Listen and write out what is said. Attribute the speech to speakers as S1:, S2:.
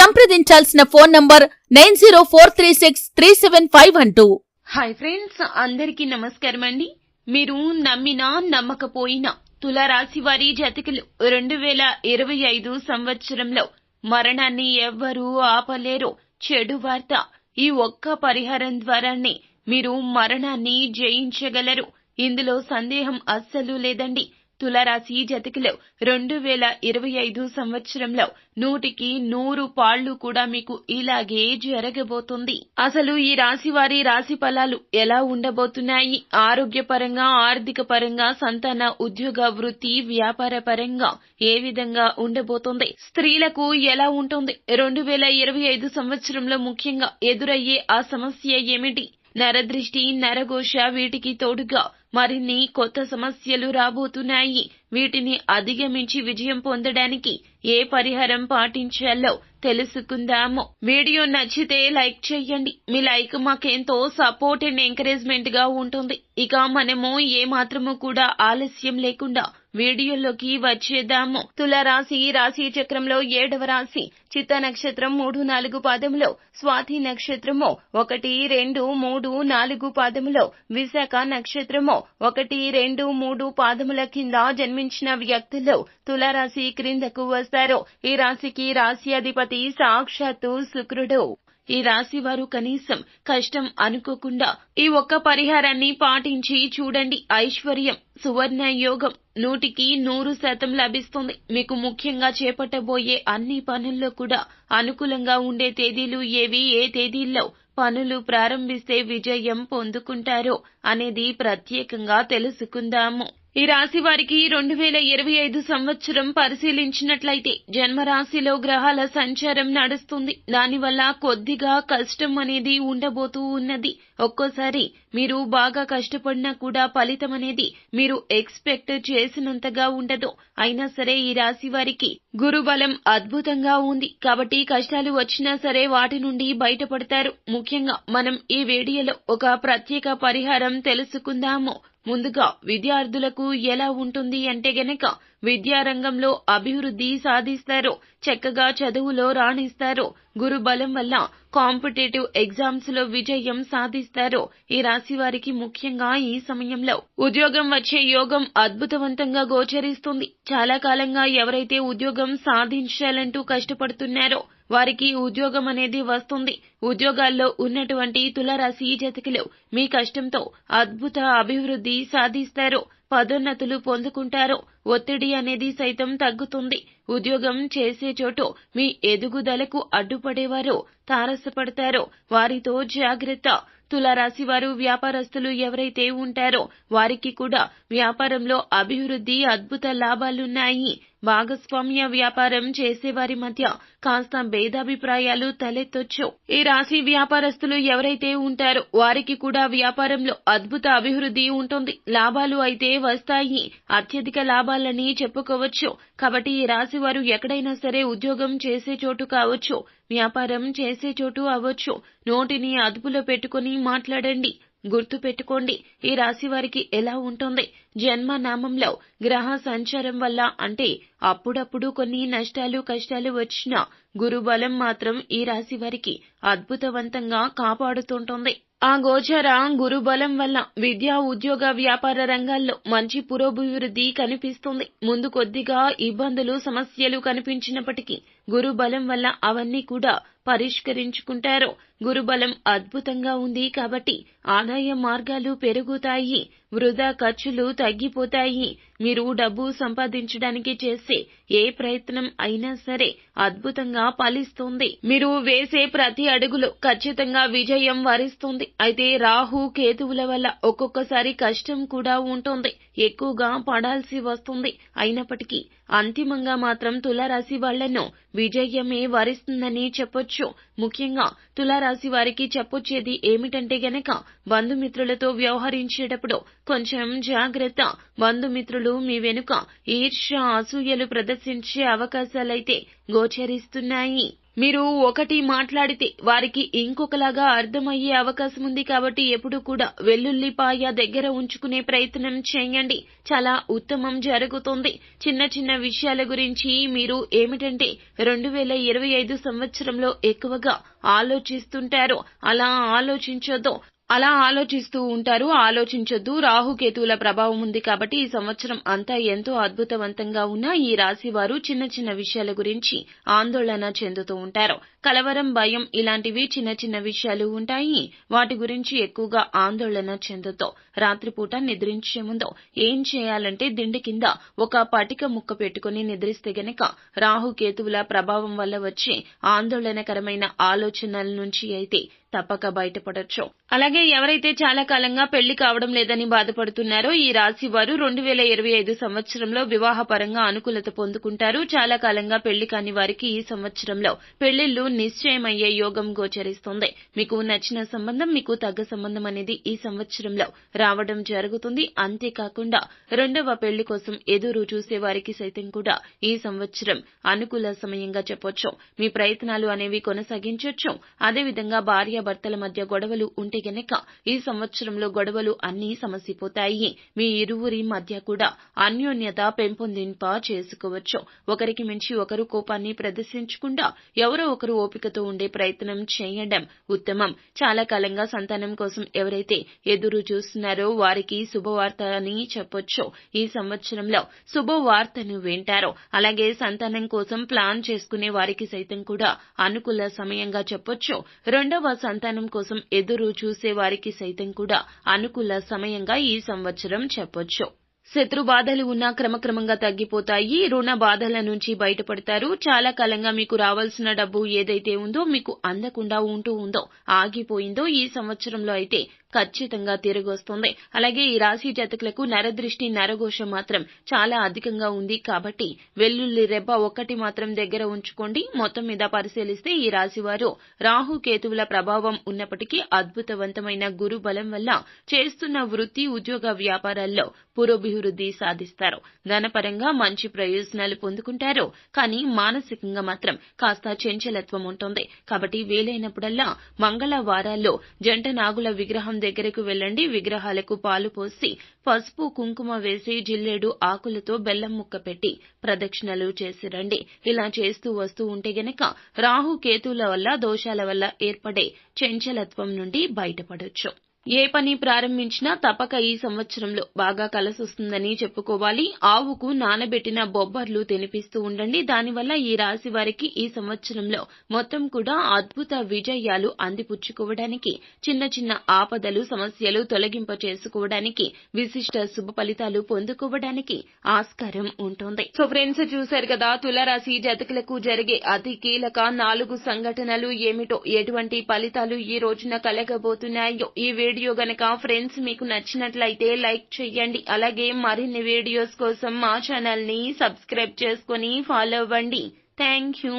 S1: సంప్రదించాల్సిన phone number nine zero four three six three seven five one two.
S2: Hi friends అందరికీ నమస్కారం అండి. మీరు నమ్మినా నమ్మకపోయినా తులారాశి వారి జతకులు రెండు వేల ఇరవై ఐదు సంవత్సరంలో మరణాన్ని ఎవ్వరూ ఆపలేరు. చెడు వార్త ఈ ఒక్క పరిహారం ద్వారానే మీరు మరణాన్ని జయించగలరు. ఇందులో సందేహం అస్సలు లేదండి. తులారాశి జతకులు రెండు వేల ఇరవై ఐదు సంవత్సరంలో నూటికి నూరు పాళ్ళు కూడా మీకు ఇలాగే జరగబోతుంది. అసలు ఈ రాశి వారి రాశి ఫలాలు ఎలా ఉండబోతున్నాయి? ఆరోగ్యపరంగా ఆర్థిక పరంగా సంతాన ఉద్యోగ వృత్తి వ్యాపార పరంగా ఏ విధంగా ఉండబోతుంది? స్త్రీలకు ఎలా ఉంటుంది? రెండు వేల ఇరవై ఐదు సంవత్సరంలో ముఖ్యంగా ఎదురయ్యే ఆ సమస్య ఏమిటి? నరదృష్టి నరఘోష వీటికి తోడుగా మరిన్ని కొత్త సమస్యలు రాబోతున్నాయి. వీటిని అధిగమించి విజయం పొందడానికి ఏ పరిహారం పాటించాలో తెలుసుకుందాము. వీడియో నచ్చితే లైక్ చేయండి. మీ లైక్ మాకెంతో సపోర్ట్ అండ్ ఎంకరేజ్మెంట్గా ఉంటుంది. ఇక మనము ఏ మాత్రము కూడా ఆలస్యం లేకుండా వీడియోలోకి వచ్చేద్దాము. తులరాశి రాశి చక్రంలో ఏడవ రాశి చిత్త నక్షత్రం మూడు నాలుగు పాదములో స్వాతి నక్షత్రము ఒకటి రెండు మూడు నాలుగు పాదములో విశాఖ నక్షత్రము ఒకటి రెండు మూడు పాదముల కింద జన్మించిన వ్యక్తులు తులారాశి క్రిందకు వస్తారు. ఈ రాశికి రాశి అధిపతి సాక్షాత్తు శుక్రుడు. ఈ రాశి వారు కనీసం కష్టం అనుకోకుండా ఈ ఒక్క పరిహారాన్ని పాటించి చూడండి. ఐశ్వర్యం సువర్ణ యోగం నూటికి నూరు శాతం లభిస్తుంది. మీకు ముఖ్యంగా చేపట్టబోయే అన్ని పనుల్లో కూడా అనుకూలంగా ఉండే తేదీలు ఏవి ఏ తేదీల్లో పనులు ప్రారంభిస్తే విజయం పొందుకుంటారో అనేది ప్రత్యేకంగా తెలుసుకుందాము. ఈ రాశి వారికి రెండు వేల ఇరవై ఐదు సంవత్సరం పరిశీలించినట్లయితే జన్మరాశిలో గ్రహాల సంచారం నడుస్తుంది. దానివల్ల కొద్దిగా కష్టం అనేది ఉండబోతూ ఉన్నది. ఒక్కోసారి మీరు బాగా కష్టపడినా కూడా ఫలితం అనేది మీరు ఎక్స్పెక్ట్ చేసినంతగా ఉండదు. అయినా సరే ఈ రాశి వారికి గురుబలం అద్భుతంగా ఉంది. కాబట్టి కష్టాలు వచ్చినా సరే వాటి నుండి బయటపడతారు. ముఖ్యంగా మనం ఈ వీడియోలో ఒక ప్రత్యేక పరిహారం తెలుసుకుందాము. ముందుగా విద్యార్థులకు ఎలా ఉంటుంది అంటే గనక విద్యారంగంలో అభివృద్ధి సాధిస్తారు చక్కగా చదువులో రాణిస్తారు. గురు బలం వల్ల కాంపిటేటివ్ ఎగ్జామ్స్లో విజయం సాధిస్తారు. ఈ రాశి వారికి ముఖ్యంగా ఈ సమయంలో ఉద్యోగం వచ్చే యోగం అద్భుతవంతంగా గోచరిస్తుంది. చాలా కాలంగా ఎవరైతే ఉద్యోగం సాధించాలంటూ కష్టపడుతున్నారో వారికి ఉద్యోగం అనేది వస్తుంది. ఉద్యోగాల్లో ఉన్నటువంటి తులరాశి జతకులు మీ కష్టంతో అద్భుత అభివృద్ధి సాధిస్తారు. పదోన్నతులు పొందుకుంటారు. ఒత్తిడి అనేది సైతం తగ్గుతుంది. ఉద్యోగం చేసే చోటు మీ ఎదుగుదలకు అడ్డుపడేవారు తారసపడతారో. వారితో జాగ్రత్త. తులారాశి వారు వ్యాపారస్తులు ఎవరైతే ఉంటారో వారికి కూడా వ్యాపారంలో అభివృద్ధి అద్భుత లాభాలున్నాయి. భాగస్వామ్య వ్యాపారం చేసేవారి మధ్య కాస్త భేదాభిప్రాయాలు తలెత్తొచ్చు. ఈ రాశి వ్యాపారస్తులు ఎవరైతే ఉంటారో వారికి కూడా వ్యాపారంలో అద్భుత అభివృద్ధి ఉంటుంది. లాభాలు అయితే వస్తాయి. అత్యధిక లాభాలని చెప్పుకోవచ్చు. కాబట్టి ఈ రాశి వారు ఎక్కడైనా సరే ఉద్యోగం చేసే చోటు కావచ్చు. వ్యాపారం చేసే చోటు అవ్వచ్చు. నోటిని అదుపులో పెట్టుకుని మాట్లాడండి. గుర్తు పెట్టుకోండి. ఈ రాశి వారికి ఎలా ఉంటుంది? జన్మ నామంలో గ్రహ సంచారం వల్ల అంటే అప్పుడప్పుడు కొన్ని నష్టాలు కష్టాలు వచ్చినా గురుబలం మాత్రం ఈ రాశి వారికి అద్భుతవంతంగా కాపాడుతుంటుంది. ఆ గోచర గురుబలం వల్ల విద్యా ఉద్యోగ వ్యాపార రంగాల్లో మంచి పురోభివృద్ధి కనిపిస్తుంది. ముందు కొద్దిగా ఇబ్బందులు సమస్యలు కనిపించినప్పటికీ గురుబలం వల్ల అవన్నీ కూడా పరిష్కరించుకుంటారు. గురుబలం అద్భుతంగా ఉంది కాబట్టి ఆదాయ మార్గాలు పెరుగుతాయి. వృధా ఖర్చులు తగ్గిపోతాయి. మీరు డబ్బు సంపాదించడానికి చేసే ఏ ప్రయత్నం అయినా సరే అద్భుతంగా ఫలిస్తుంది. మీరు వేసే ప్రతి అడుగులో ఖచ్చితంగా విజయం వరిస్తుంది. అయితే రాహు కేతువుల వల్ల ఒక్కొక్కసారి కష్టం కూడా ఉంటుంది. ఎక్కువగా పడాల్సి వస్తుంది. అయినప్పటికీ అంతిమంగా మాత్రం తులారాశి వాళ్ళను విజయమే వరిస్తుందని చెప్పొచ్చు. ముఖ్యంగా తులారాశి వారికి చెప్పొచ్చేది ఏమిటంటే గనక బంధుమిత్రులతో వ్యవహరించేటప్పుడు కొంచెం జాగ్రత్త. బంధుమిత్రులు మీ వెనుక ఈర్ష్య అసూయలు ప్రదర్శించే అవకాశాలైతే గోచరిస్తున్నాయి. మీరు ఒకటి మాట్లాడితే వారికి ఇంకొకలాగా అర్థమయ్యే అవకాశం ఉంది కాబట్టి ఎప్పుడు కూడా వెల్లుల్లిపాయ దగ్గర ఉంచుకునే ప్రయత్నం చేయండి. చాలా ఉత్తమం జరుగుతుంది. చిన్న చిన్న విషయాల గురించి మీరు ఏమిటంటే రెండు వేల ఇరవై ఐదు సంవత్సరంలో ఎక్కువగా ఆలోచిస్తుంటారు. అలా ఆలోచించొద్దు. అలా ఆలోచిస్తూ ఉంటారు. ఆలోచించొద్దు. రాహుకేతువుల ప్రభావం ఉంది కాబట్టి ఈ సంవత్సరం అంతా ఎంతో అద్భుతవంతంగా ఉన్న ఈ రాశి వారు చిన్న చిన్న విషయాల గురించి ఆందోళన చెందుతూ ఉంటారు. కలవరం భయం ఇలాంటివి చిన్న చిన్న విషయాలు ఉంటాయి. వాటి గురించి ఎక్కువగా ఆందోళన చెందొద్దు రాత్రిపూట నిద్రించే ముందు ఏం చేయాలంటే దిండి కింద ఒక పటిక ముక్క పెట్టుకుని నిద్రిస్తే గనక రాహుకేతువుల ప్రభావం వల్ల వచ్చే ఆందోళనకరమైన ఆలోచనల నుంచి అయితే తప్పక బయటపడొచ్చు. అలాగే ఎవరైతే చాలా కాలంగా పెళ్ళి కావడం లేదని బాధపడుతున్నారో ఈ రాశి వారు రెండు వేల ఇరవై ఐదు సంవత్సరంలో వివాహ పరంగా అనుకూలత పొందుకుంటారు. చాలా కాలంగా పెళ్ళి కాని వారికి ఈ సంవత్సరంలో పెళ్ళిళ్ళు నిశ్చయమయ్యే యోగం గోచరిస్తుంది. మీకు నచ్చిన సంబంధం మీకు తగ్గ సంబంధం అనేది ఈ సంవత్సరంలో రావడం జరుగుతుంది. అంతేకాకుండా రెండవ పెళ్ళి కోసం ఎదురు చూసే వారికి సైతం కూడా ఈ సంవత్సరం అనుకూల సమయంగా చెప్పొచ్చు. మీ ప్రయత్నాలు అనేవి కొనసాగించొచ్చు. అదేవిధంగా భార్య భర్తల మధ్య గొడవలు ఉంటే గనక ఈ సంవత్సరంలో గొడవలు అన్నీ సమసిపోతాయి. మీ ఇరువురి మధ్య కూడా అన్యోన్యత పెంపొందింప చేసుకోవచ్చు. ఒకరికి మించి ఒకరు కోపాన్ని ప్రదర్శించకుండా ఎవరో ఒకరు ఓపికతో ఉండే ప్రయత్నం చేయడం ఉత్తమం. చాలా కాలంగా సంతానం కోసం ఎవరైతే ఎదురు చూస్తున్నారో వారికి శుభవార్త అని చెప్పొచ్చు. ఈ సంవత్సరంలో శుభవార్తను వింటారు. అలాగే సంతానం కోసం ప్లాన్ చేసుకునే వారికి సైతం కూడా అనుకూల సమయంగా చెప్పొచ్చు. రెండవ సంతానం కోసం ఎదురు చూసే వారికి సైతం కూడా అనుకూల సమయంగా ఈ సంవత్సరం చెప్పొచ్చు. శత్రు బాధలు ఉన్నా క్రమక్రమంగా తగ్గిపోతాయి. రుణ బాధల నుంచి బయటపడతారు. చాలా కాలంగా మీకు రావాల్సిన డబ్బు ఏదైతే ఉందో మీకు అందకుండా ఉంటూ ఉందో ఆగిపోయిందో ఈ సంవత్సరంలో అయితే ఖచ్చితంగా తిరిగి వస్తుంది అలాగే ఈ రాశి జాతకులకు నరదృష్టి నరఘోష మాత్రం చాలా అధికంగా ఉంది. కాబట్టి వెల్లుల్లి రెబ్బ ఒక్కటి మాత్రం దగ్గర ఉంచుకోండి. మొత్తం మీద పరిశీలిస్తే ఈ రాశి వారు రాహు కేతువుల ప్రభావం ఉన్నప్పటికీ అద్భుతవంతమైన గురు బలం వల్ల చేస్తున్న వృత్తి ఉద్యోగ వ్యాపారాల్లో పురోభివృద్ధి సాధిస్తారు. ధనపరంగా మంచి ప్రయోజనాలు పొందుకుంటారు. కానీ మానసికంగా మాత్రం కాస్త చంచలత్వం ఉంటుంది. కాబట్టి వీలైనప్పుడల్లా మంగళవారాల్లో జంట నాగుల విగ్రహం దగ్గరకు వెళ్ళండి. విగ్రహాలకు పాలు పోసి పసుపు కుంకుమ వేసి జిల్లేడు ఆకులతో బెల్లం ముక్క పెట్టి ప్రదక్షిణలు చేసి రండి. ఇలా చేస్తూ వస్తూ ఉంటే గనక రాహు కేతుల వల్ల దోషాల వల్ల ఏర్పడే చంచలత్వం నుండి బయటపడొచ్చు. ఏ పని ప్రారంభించినా తప్పక ఈ సంవత్సరంలో బాగా కలసొస్తుందని చెప్పుకోవాలి. ఆవుకు నానబెట్టిన బొబ్బర్లు తినిపిస్తూ ఉండండి. దానివల్ల ఈ రాశి వారికి ఈ సంవత్సరంలో మొత్తం కూడా అద్భుత విజయాలు అందిపుచ్చుకోవడానికి చిన్న చిన్న ఆపదలు సమస్యలు తొలగింప చేసుకోవడానికి విశిష్ట శుభ ఫలితాలు పొందుకోవడానికి ఆస్కారం ఉంటుంది. సో ఫ్రెండ్స్ చూశారు కదా తులరాశి జాతకులకు జరిగే అతి కీలక నాలుగు సంఘటనలు ఏమిటో ఎటువంటి ఫలితాలు ఈ రోజున కలగబోతున్నాయో ఈ వీడియో వీడియో గనక ఫ్రెండ్స్ మీకు నచ్చినట్లయితే లైక్ చేయండి అలాగే మరిన్ని వీడియోస్ కోసం మా ఛానల్ని సబ్స్క్రైబ్ చేసుకుని ఫాలో అవ్వండి. Thank you